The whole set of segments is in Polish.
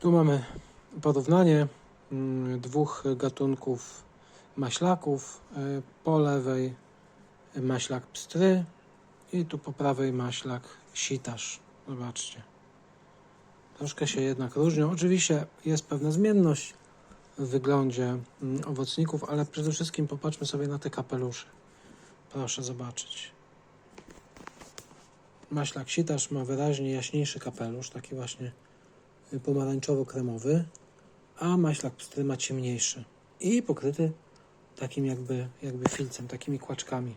Tu mamy porównanie mm, dwóch gatunków maślaków. Y, Po lewej maślak pstry i tu po prawej maślak sitarz. Zobaczcie. Troszkę się jednak różnią. Oczywiście jest pewna zmienność w wyglądzie mm, owocników, ale przede wszystkim popatrzmy sobie na te kapelusze. Proszę zobaczyć. Maślak sitarz ma wyraźnie jaśniejszy kapelusz, taki właśnie pomarańczowo-kremowy, a maślak pstry ma ciemniejszy i pokryty takim jakby, jakby filcem, takimi kłaczkami.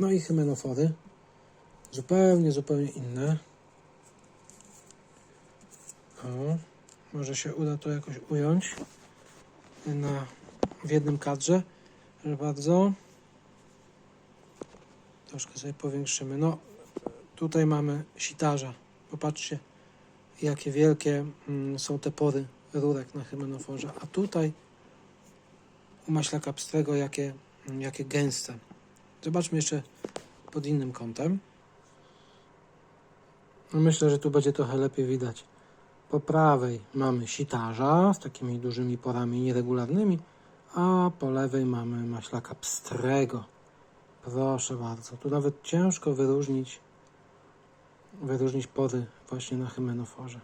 No i hymenofory, zupełnie, zupełnie inne. O, może się uda to jakoś ująć na, w jednym kadrze. Proszę bardzo. Troszkę sobie powiększymy. No, tutaj mamy sitarza. Popatrzcie, jakie wielkie mm, są te pory rurek na hymenoforze. A tutaj u maślaka pstrego jakie, mm, jakie gęste. Zobaczmy jeszcze pod innym kątem. No, Myślę, że tu będzie trochę lepiej widać. Po prawej mamy sitarza z takimi dużymi porami nieregularnymi, a po lewej mamy maślaka pstrego. Proszę bardzo, tu nawet ciężko wyróżnić wyróżnić pory właśnie na hymenoforze.